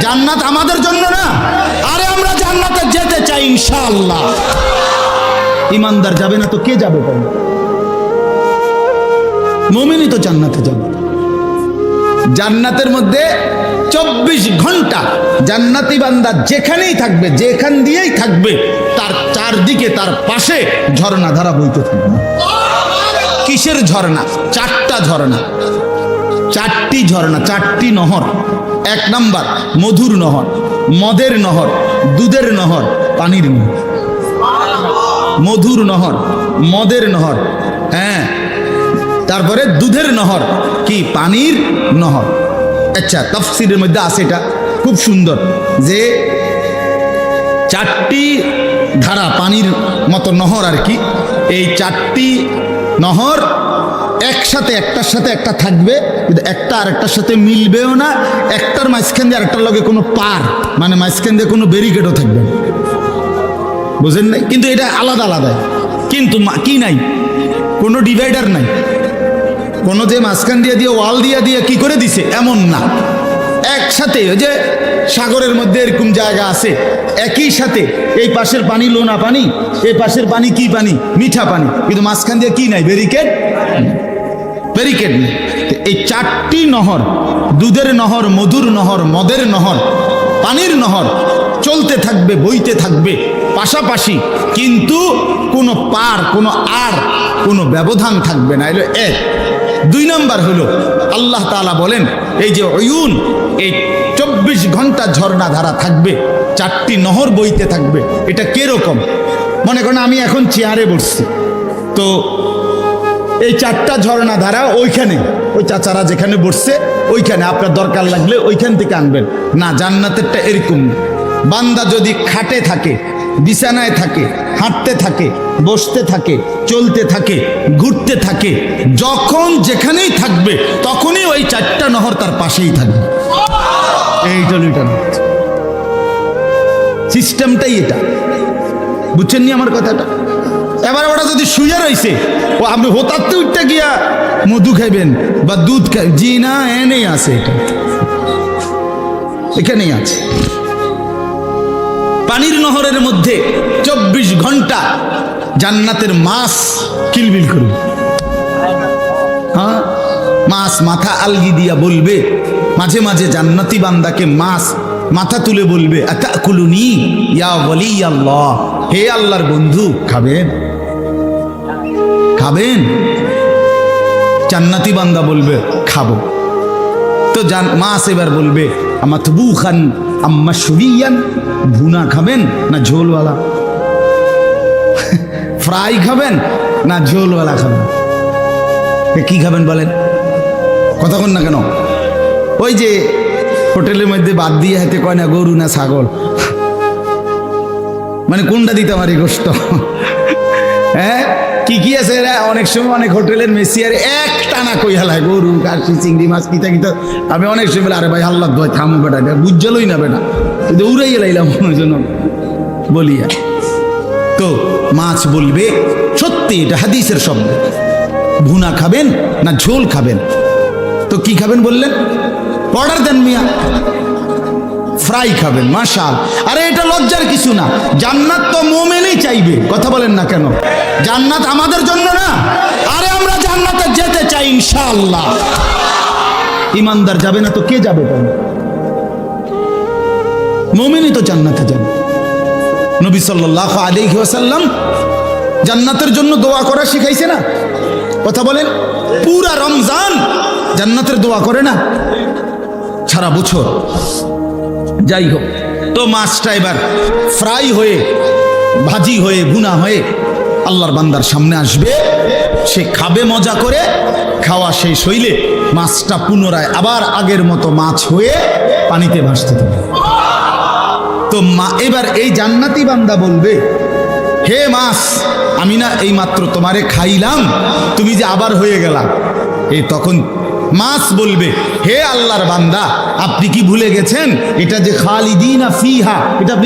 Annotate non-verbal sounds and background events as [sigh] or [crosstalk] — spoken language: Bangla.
জান্নাত আমাদের জন্য না। আরে আমরা জান্নাতে যেতে চাই ইনশাআল্লাহ। ইমানদার যাবে না তো কে যাবে বল? মমিনই তো জান্নাতে যাবে। জান্নাতের মধ্যে চব্বিশ ঘণ্টা জান্নাতি বান্দা যেখানেই থাকবে, যেখান দিয়েই থাকবে, তার চারদিকে, তার পাশে ঝর্ণা ধারা বইতে থাকবে। কিসের ঝর্ণা? চারটা ঝর্ণা। চারটি ঝর্ণা, চারটি নহর। এক নাম্বার, মধুর নহর, মদের নহর, দুধের নহর, পানির নহর। মধুর নহর, মদের নহর হ্যাঁ। তারপরে দুধের নহর, কি? পানির নহর। আচ্ছা তফসিলের মধ্যে আছে এটা। খুব সুন্দর যে চারটি ধারা পানির মতো নহর আর কি। এই চারটি নহর একসাথে, একটার সাথে একটা থাকবে, কিন্তু একটা আরেকটার সাথে মিলবেও না, একটার মাঝখান দিয়ে আরেকটার লগে কোনো পার মানে মাঝখান দিয়ে কোনো ব্যারিকেডও থাকবে বুঝেন নাই? কিন্তু এটা আলাদা আলাদা। কিন্তু কি নাই? কোনো ডিভাইডার নাই। কোনো যে মাঝখান দিয়ে দিয়ে ওয়াল দিয়ে দিয়ে কি করে দিছে? এমন না। একসাথে, ওই যে সাগরের মধ্যে এরকম জায়গা আছে, একই সাথে, এই পাশের পানি লোনা পানি, এই পাশের পানি কি পানি? মিঠা পানি। কিন্তু মাঝখান দিয়ে কি নাই? ব্যারিকেড ব্যারিকেড নেই। এই চারটি নহর, দুধের নহর, মধুর নহর, মদের নহর, পানির নহর, চলতে থাকবে, বইতে থাকবে, পাশাপাশি কিন্তু কোনো পার, কোনো আর, কোনো ব্যবধান থাকবে না। এলো এক। দুই নম্বর হলো, আল্লাহ তাআলা বলেন, এই যে অয়ুন, এই চব্বিশ ঘণ্টা ঝর্ণা ধারা থাকবে, চারটি নহর বইতে থাকবে, এটা কীরকম? মনে করেন আমি এখন চেয়ারে বসছি। তো এই চারটা ঝর্ণা ধারা ওইখানে, ওই চাচারা যেখানে বসছে, ওইখানে আপনার দরকার লাগলে ওইখান থেকে আনবেন। না, জান্নাতেরটা এরকম। বান্দা যদি খাটে থাকে, বিছানায় থাকে, হাঁটতে থাকে, বসতে থাকে, চলতে থাকে, ঘুরতে থাকে, যখন যেখানেই থাকবে, তখনই ওই চারটা নহর তার পাশেই থাকবে। এইটা ওইটা সিস্টেমটাই এটা। বুঝছেন নি আমার কথাটা? এবার ওটা যদি শুয়ে রয়েছে ও আপনি হোতাতে উঠতে গিয়া মধু খাইবেন বা দুধ খাই জি না, এনেই আছে। এটা এখানেই আছে। পানির নহরের মধ্যে চব্বিশ ঘণ্টা জান্নাতের মাছ কিলবিল করবে হ্যাঁ? মাছ মাথা আলগি দিয়া বলবে, মাঝে মাঝে জান্নাতি বান্দাকে মাছ মাথা তুলে বলবে কুলুনি ইয়া বলি আল্লাহ হে আল্লাহর বন্ধু, খাবেন? খাবেন? জান্নাতি বান্দা বলবে, খাব। তো জান মাছ এবার বলবে আমার তবু খান আম্মা সুবিয়ান, ভুনা খাবেন না ঝোলওয়ালা? [laughs] ফ্রাই খাবেন না ঝোলওয়ালা খাবেন? কি খাবেন বলেন? কতক্ষণ না কেন? ওই যে হোটেলের মধ্যে বাদ দিয়ে হাতে কয় না, গরু না ছাগল? [laughs] মানে কোনটা দিতে পারি গোস্ত [laughs] হ্যাঁ? কি কি আছে এরা অনেক সময় অনেক হোটেলের মেসিয়ার এক টানা কই হালায় গরু কাশি চিংড়ি মাছ কিতা কিতা। আমি অনেক সময় বলি, আরে ভাই আল্লাহ দয় থামো বেটা এটা বুঝলই না বেটা। কিন্তু উড়াই লাইলাম ওই জন্য বলিয়া। তো মাছ বলবে সত্যি এটা হাদিসের শব্দ। ভুনা খাবেন না ঝোল খাবেন? তো কি খাবেন বললেন? অর্ডার দেন মিয়া। ফ্রাই খাবেন, মাশাল। আরে এটা লজ্জার কিছু না। জান্নাত তো মোমেনই চাইবে, কথা বলেন না কেন? জান্নাত আমাদের জন্য না। আরে আমরা জান্নাতে যেতে চাই, ইনশাআল্লাহ। ইমানদার যাবে না তো কে যাবে বল? মোমেনই তো জান্নাতে যাবে। নবী সাল্লাহ আলাইহি ওয়াসাল্লাম জান্নাতের জন্য দোয়া করা শিখাইছে না? কথা বলেন, পুরা রমজান জান্নাতের দোয়া করে না? সারা বছর যাই হোক, তো মাছটা এবার ফ্রাই হয়ে, ভাজি হয়ে গুনা হয়ে আল্লাহর বান্দার সামনে আসবে। সে খাবে, মজা করে, খাওয়া শেষ হইলে মাছটা পুনরায় আবার আগের মতো মাছ হয়ে পানিতে ভাসতে থাকবে তো মা, এবার এই জান্নাতি বান্দা বলবে, হে মাছ, আমি না এই মাত্র তোমারে খাইলাম, তুমি যে আবার হয়ে গেলা। এই তখন মাছ বলবে হে আল্লাহর বান্দা আপনি কি ভুলে গেছেন? এটা যে খালিদিনা ফিহা এটা